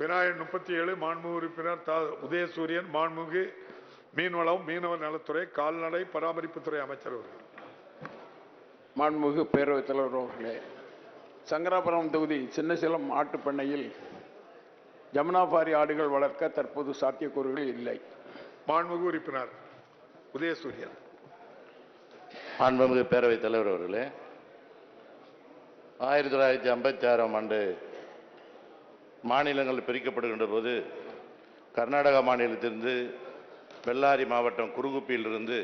விநாயகன் முப்பத்தி ஏழு மாண்புமிகு உறுப்பினர் தா உதயசூரியன் மாண்புமிகு மீன்வளம் மீனவர் நலத்துறை கால்நடை பராமரிப்புத்துறை அமைச்சர் அவர்கள். மாண்புமிகு பேரவைத் தலைவர் அவர்களே சங்கராபுரம் தொகுதி சின்னசேலம் ஆட்டுப் பண்ணையில் ஜமுனாபாரி ஆடுகள் வளர்க்க தற்போது சாத்தியக்கூறுகள் இல்லை. மாண்புமிகு உறுப்பினர் உதயசூரியன். மாண்புமிகு பேரவைத் தலைவர் அவர்களே ஆயிரத்தி தொள்ளாயிரத்தி ஐம்பத்தி ஆறாம் ஆண்டு மாநிலங்கள் பிரிக்கப்படுகின்ற போது கர்நாடகா மாநிலத்திலிருந்து பெல்லாரி மாவட்டம் குறுகுப்பியிலிருந்து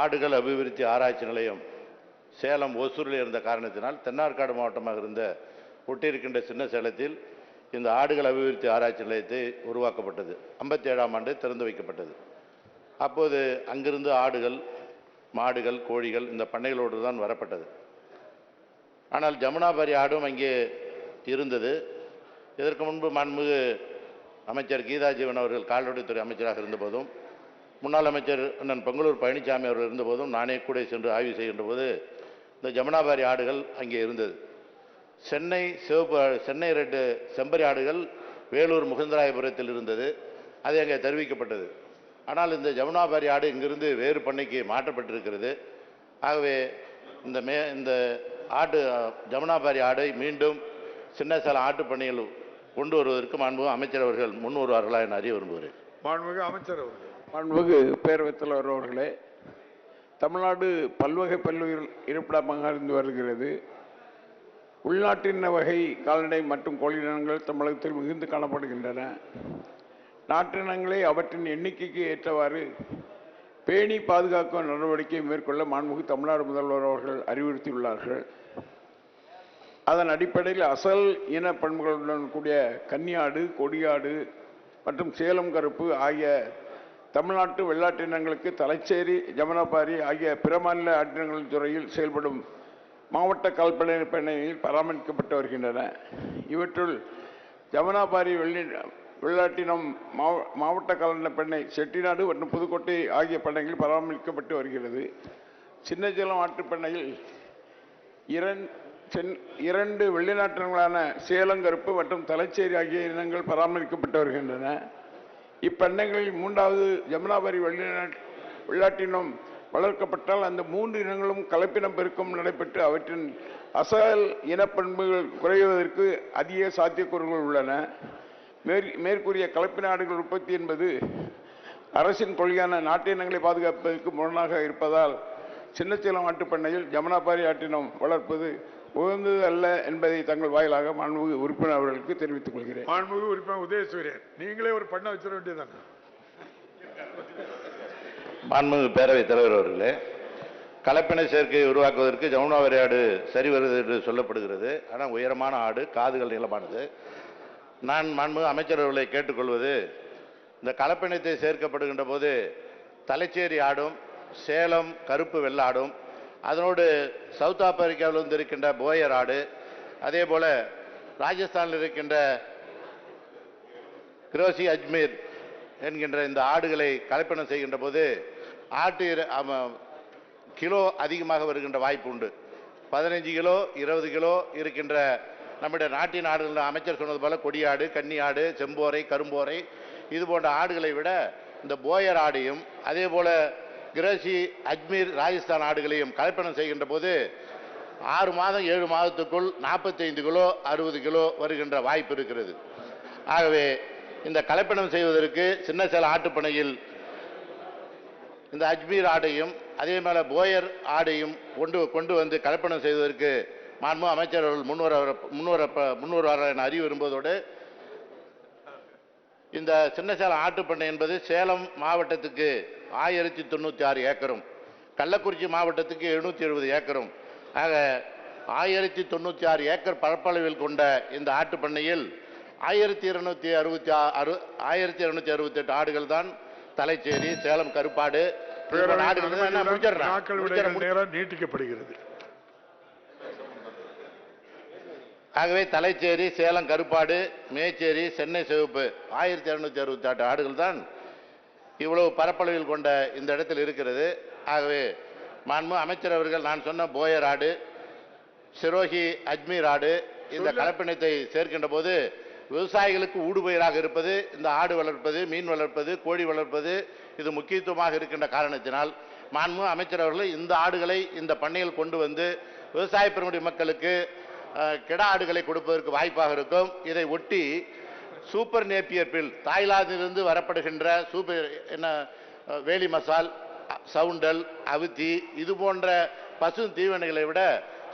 ஆடுகள் அபிவிருத்தி ஆராய்ச்சி நிலையம் சேலம் ஒசூரில் இருந்த காரணத்தினால் தென்னார்காடு மாவட்டமாக இருந்த ஒட்டியிருக்கின்ற சின்ன சேலத்தில் இந்த ஆடுகள் அபிவிருத்தி ஆராய்ச்சி நிலையத்தை உருவாக்கப்பட்டது. ஐம்பத்தி ஏழாம் ஆண்டு திறந்து வைக்கப்பட்டது. அப்போது அங்கிருந்து ஆடுகள் மாடுகள் கோழிகள் இந்த பண்ணைகளோடு தான் வரப்பட்டது. ஆனால் ஜமுனாபாரி ஆடும் அங்கே இருந்தது இதற்கு முன்பு மாண்புமிகு அமைச்சர் கீதா ஜீவன் அவர்கள் கால்நடைத்துறை அமைச்சராக இருந்தபோதும் முன்னாள் அமைச்சர் அண்ணன் பொங்கலூர் பழனிசாமி அவர்கள் இருந்தபோதும் நானே கூட சென்று ஆய்வு செய்கின்ற போது இந்த ஜமுனாபாரி ஆடுகள் அங்கே இருந்தது. சென்னை சிவப்பு சென்னை ரெட்டு செம்பரி ஆடுகள் வேலூர் முகுந்தராயபுரத்தில் இருந்தது. அது அங்கே தெரிவிக்கப்பட்டது. ஆனால் இந்த ஜமுனாபாரி ஆடு இங்கிருந்து வேறு பண்ணைக்கு மாற்றப்பட்டிருக்கிறது. ஆகவே இந்த மே இந்த ஆட்டு ஜமுனாபாரி ஆடை மீண்டும் சின்ன சில ஆட்டுப் கொண்டு வருவதற்கு மாண்புமிகு அமைச்சர் அவர்கள் முன் வருவார்களா என அறிய விரும்புகிறேன். மாண்புமிகு அமைச்சர் அவர்கள். மாண்புமிகு பேரவைத் தலைவர் அவர்களே தமிழ்நாடு பல்வகை பல்லுயிர் இருப்பிடமாக இருந்து வருகிறது. உள்நாட்டின வகை கால்நடை மற்றும் கோழியினங்கள் தமிழகத்தில் மிகுந்து காணப்படுகின்றன. நாட்டினங்களை அவற்றின் எண்ணிக்கைக்கு ஏற்றவாறு பேணி பாதுகாக்கும் நடவடிக்கை மேற்கொள்ள மாண்புமிகு தமிழ்நாடு முதல்வர் அவர்கள் அறிவுறுத்தியுள்ளார்கள். அதன் அடிப்படையில் அசல் இன பண்புகளுடன் கூடிய கன்னியாடு கொடியாடு மற்றும் சேலம் கருப்பு ஆகிய தமிழ்நாட்டு வெள்ளாட்டினங்களுக்கு தலைச்சேரி ஜமுனாபாரி ஆகிய பிற மாநில ஆட்டினங்கள் துறையில் செயல்படும் மாவட்ட கால்படை பண்ணையில் பராமரிக்கப்பட்டு வருகின்றன. இவற்றுள் ஜமுனாபாரி வெள்ளி வெள்ளாட்டினம் மாவ- மாவட்ட கால்நடை பெண்ணை செட்டிநாடு மற்றும் புதுக்கோட்டை ஆகிய பண்ணைகள் பராமரிக்கப்பட்டு வருகிறது. சின்னச்சேலம் ஆட்டுப் பண்ணையில் இரண் சென்- இரண்டு வெளிநாட்டினங்களான சேலங்கருப்பு மற்றும் தலைச்சேரி ஆகிய இனங்கள் பராமரிக்கப்பட்டு வருகின்றன. இப்பண்ணங்களில் மூன்றாவது ஜமுனாபாரி வெளிநாட் வெள்ளாட்டினம் வளர்க்கப்பட்டால் அந்த மூன்று இனங்களும் கலப்பினம் பெருக்கம் நடைபெற்று அவற்றின் அசல் இனப்பண்புகள் குறைவதற்கு அதிக சாத்தியக்கூறுகள் உள்ளன. மேற் மேற்கூறிய கலப்பின ஆடுகள் உற்பத்தி என்பது அரசின் கொள்கையான நாட்டு இனங்களை பாதுகாப்பதற்கு முரணாக இருப்பதால் சின்னச்சேலம் ஆட்டுப் பண்ணையில் ஜமுனாபாரி ஆட்டினம் வளர்ப்பது உகந்தது அல்ல என்பதை தங்கள் வாயிலாக மாண்புமிகு உறுப்பினர் அவர்களுக்கு தெரிவித்துக் கொள்கிறேன். மாண்புமிகு உறுப்பினர் உதயசூரியன் நீங்களே ஒரு பண்ணை வச்சிட வேண்டியதானே மாண்புமிகு பேரவைத் தலைவர் அவர்களே கலப்பின சேர்க்கையை உருவாக்குவதற்கு ஜமுனாவரி ஆடு சரி வருது என்று சொல்லப்படுகிறது. ஆனால் உயரமான ஆடு காதுகள் நீளமானது. நான் மாண்புமிகு அமைச்சர் அவர்களை கேட்டுக்கொள்வது இந்த கலப்பினத்தை சேர்க்கப்படுகின்ற போது தலைச்சேரி ஆடும் சேலம் கருப்பு வெள்ளாடும் அதனோடு சவுத் ஆப்பிரிக்காவில் வந்து இருக்கின்ற போயர் ஆடு அதே போல் ராஜஸ்தானில் இருக்கின்ற கிரோசி அஜ்மீர் என்கின்ற இந்த ஆடுகளை கலப்பினம் செய்கின்ற போது ஆட்டு கிலோ அதிகமாக வருகின்ற வாய்ப்பு உண்டு. பதினைஞ்சு கிலோ இருபது கிலோ இருக்கின்ற நம்முடைய நாட்டின் ஆடுகள். அமைச்சர் சொன்னது போல கொடியாடு கன்னியாடு செம்போரை கரும்போரை இது போன்ற ஆடுகளை விட இந்த போயர் ஆடையும் அதே போல கிரசி அஜ்மீர் ராஜஸ்தான் ஆடுகளையும் கலப்பணம் செய்கின்ற போது ஆறு மாதம் ஏழு மாதத்துக்குள் நாற்பத்தைந்து கிலோ அறுபது கிலோ வருகின்ற வாய்ப்பு இருக்கிறது. ஆகவே இந்த கலப்பணம் செய்வதற்கு சின்ன சேல ஆட்டுப்பனையில் இந்த அஜ்மீர் ஆடையும் அதே மேல போயர் ஆடையும் கொண்டு கொண்டு வந்து கலப்பணம் செய்வதற்கு மாண்பு அமைச்சர் அவர்கள் முன்வர முன்வர முன்வருவார்கள் என அறிவு விரும்புவதோடு இந்த சின்ன சேலம் ஆட்டுப்பண்ணை என்பது சேலம் மாவட்டத்துக்கு ஆயிரத்தி தொண்ணூற்றி ஆறு ஏக்கரும் கள்ளக்குறிச்சி மாவட்டத்துக்கு எழுநூற்றி எழுபது ஏக்கரும். ஆக ஆயிரத்தி தொண்ணூற்றி ஆறு ஏக்கர் பரப்பளவில் கொண்ட இந்த ஆட்டுப்பண்ணையில் ஆயிரத்தி இருநூத்தி அறுபத்தி ஆறு ஆயிரத்தி இருநூத்தி அறுபத்தி எட்டு ஆடுகள் தான் தலைச்சேரி சேலம் கருப்பாடு. இது போன்ற பேரவையின் ஆடுகள் தான். நான் அனுமதியுடன் முடிச்சிடுறேன். நாட்கள் முடிச்சிடுறேன். விடைகள் நேரம் நீட்டிக்கப்படுகிறது ஆகவே தலைச்சேரி சேலம் கருப்பாடு மேச்சேரி சென்னை சிவப்பு. ஆயிரத்தி இரநூத்தி அறுபத்தி எட்டு ஆடுகள் தான் இவ்வளவு பரப்பளவில் கொண்ட இந்த இடத்தில் இருக்கிறது. ஆகவே மாண்பு அமைச்சர் அவர்கள் நான் சொன்ன போயர் ஆடு சிரோஹி அஜ்மீர் ஆடு இந்த கலப்பினத்தை சேர்க்கின்ற போது விவசாயிகளுக்கு ஊடுபயிராக இருப்பது இந்த ஆடு வளர்ப்பது மீன் வளர்ப்பது கோழி வளர்ப்பது இது முக்கியத்துவமாக இருக்கின்ற காரணத்தினால் மாண்பு அமைச்சர் அவர்கள் இந்த ஆடுகளை இந்த பண்ணையில் கொண்டு வந்து விவசாய பெருமுடி மக்களுக்கு கிடா ஆடுகளை கொடுப்பதற்கு வாய்ப்பாக இருக்கும். இதை ஒட்டி சூப்பர் நேப்பியர் பில் தாய்லாந்திலிருந்து வரப்படுகின்ற சூப்பர் என்ன வேலி மசால் சவுண்டல் அவுத்தி இது போன்ற பசு தீவனைகளை விட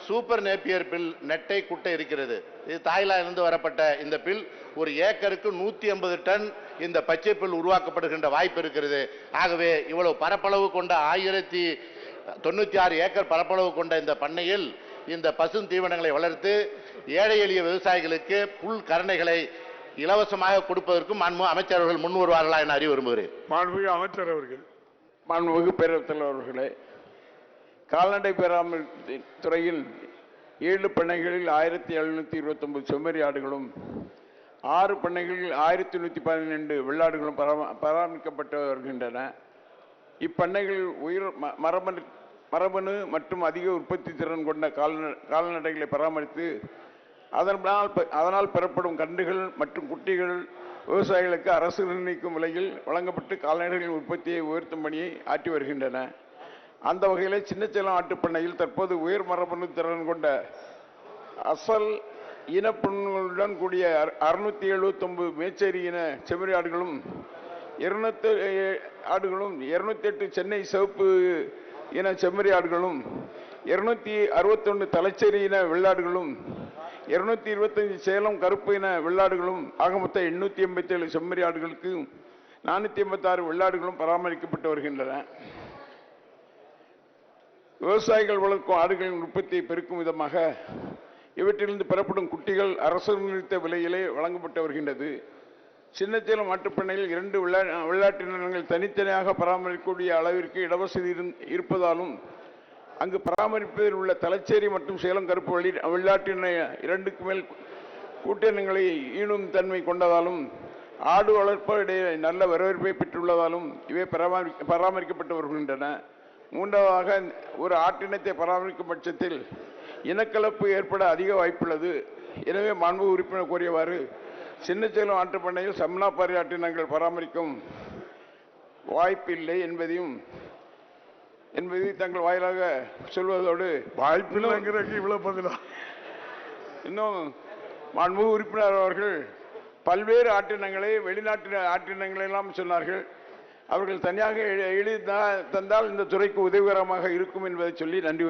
சூப்பர் நேப்பியர் பில் நெட்டை குட்டை இருக்கிறது. இது தாய்லாந்திலிருந்து வரப்பட்ட இந்த பில் ஒரு ஏக்கருக்கு நூற்றி ஐம்பது டன் இந்த பச்சை பில் உருவாக்கப்படுகின்ற வாய்ப்பு இருக்கிறது. ஆகவே இவ்வளவு பரப்பளவு கொண்ட ஆயிரத்தி தொண்ணூற்றி ஆறு ஏக்கர் பரப்பளவு கொண்ட இந்த பண்ணையில் இந்த பசும் தீவனங்களை வளர்த்து ஏழை எளிய விவசாயிகளுக்கு புல் கரணைகளை இலவசமாக கொடுப்பதற்கும் மாண்பு அமைச்சர்கள் முன் வருவார்களா என அறிய விரும்புகிறேன். மாண்புமிகு அமைச்சர் அவர்கள். மாண்புமிகு அவர்களே கால்நடை பராமரிப்பு துறையில் ஏழு பண்ணைகளில் ஆயிரத்தி எழுநூத்தி இருபத்தொன்பது செம்மறி ஆடுகளும் ஆறு பண்ணைகளில் ஆயிரத்தி நூற்றி பன்னிரெண்டு வெள்ளாடுகளும் பராம- பராமரிக்கப்பட்டு வருகின்றன. இப்பண்ணைகள் உயிர் மரபணு மரபணு மற்றும் அதிக உற்பத்தி திறன் கொண்ட கால்ந கால்நடைகளை பராமரித்து அதனால் அதனால் பெறப்படும் கன்றுகள் மற்றும் குட்டிகள் விவசாயிகளுக்கு அரசு நிர்ணயிக்கும் விலையில் வழங்கப்பட்டு கால்நடைகளின் உற்பத்தியை உயர்த்தும் பணியை ஆற்றி வருகின்றன. அந்த வகையில் சின்னச்சேலம் ஆட்டுப்பண்ணையில் தற்போது உயர் மரபணு திறன் கொண்ட அசல் இனப்புண்களுடன் கூடிய அறுநூத்தி எழுபத்தொன்பது மேச்சேரி இன செம்மறி ஆடுகளும் இருநூத்தி ஆடுகளும் இருநூத்தி எட்டு சென்னை சிவப்பு இன செம்மறி ஆடுகளும் இருநூத்தி அறுபத்தொன்னு தலைச்சேரி இன வெள்ளாடுகளும் இருநூத்தி இருபத்தஞ்சு சேலம் கருப்பு இன வெள்ளாடுகளும் ஆக மொத்தம் எண்ணூத்தி எண்பத்தி ஏழு செம்மறி ஆடுகளுக்கு நானூத்தி எண்பத்தாறு வெள்ளாடுகளும் பராமரிக்கப்பட்டு வருகின்றன. விவசாயிகள் வளர்க்கும் ஆடுகளின் உற்பத்தியை பெருக்கும் விதமாக இவற்றிலிருந்து பெறப்படும் குட்டிகள் அரசு நிறுத்த விலையிலே வழங்கப்பட்டு வருகின்றது. சின்னத்திலும் மாட்டுப்பண்ணையில் இரண்டு விளையா விளையாட்டு நிலங்கள் தனித்தனியாக பராமரிக்கக்கூடிய அளவிற்கு இடவசதி இருந்- இருப்பதாலும் அங்கு பராமரிப்பதில் உள்ள தலச்சேரி மற்றும் சேலம் கருப்பு வெளி விளையாட்டின இரண்டுக்கு மேல் கூட்டினங்களை ஈணும் தன்மை கொண்டதாலும் ஆடு வளர்ப்பவரிடையே நல்ல வரவேற்பை பெற்றுள்ளதாலும் இவை பராமரி பராமரிக்கப்பட்டு வருகின்றன. மூன்றாவதாக ஒரு ஆட்டினத்தை பராமரிக்கும் பட்சத்தில் இனக்கலப்பு ஏற்பட அதிக வாய்ப்புள்ளது. எனவே மாண்பு உறுப்பினர் கூறியவாறு சின்னச்சேலம் ஆட்டுப்பண்ணையில் சம்னாப்பாரி ஆட்டினங்கள் பராமரிக்கும் வாய்ப்பில்லை என்பதையும் என்பதை தங்கள் வாயிலாக சொல்வதோடு வாய்ப்பில்லைங்கிறதுக்கு இவ்வளவு பதிலா இன்னும் மாண்புமிகு உறுப்பினர் அவர்கள் பல்வேறு ஆட்டினங்களை வெளிநாட்டு ஆட்டினங்களை எல்லாம் சொன்னார்கள் அவர்கள் தனியாக எழு- எழுதி தந்தால் இந்த துறைக்கு உதவிகரமாக இருக்கும் என்பதை சொல்லி நன்றி.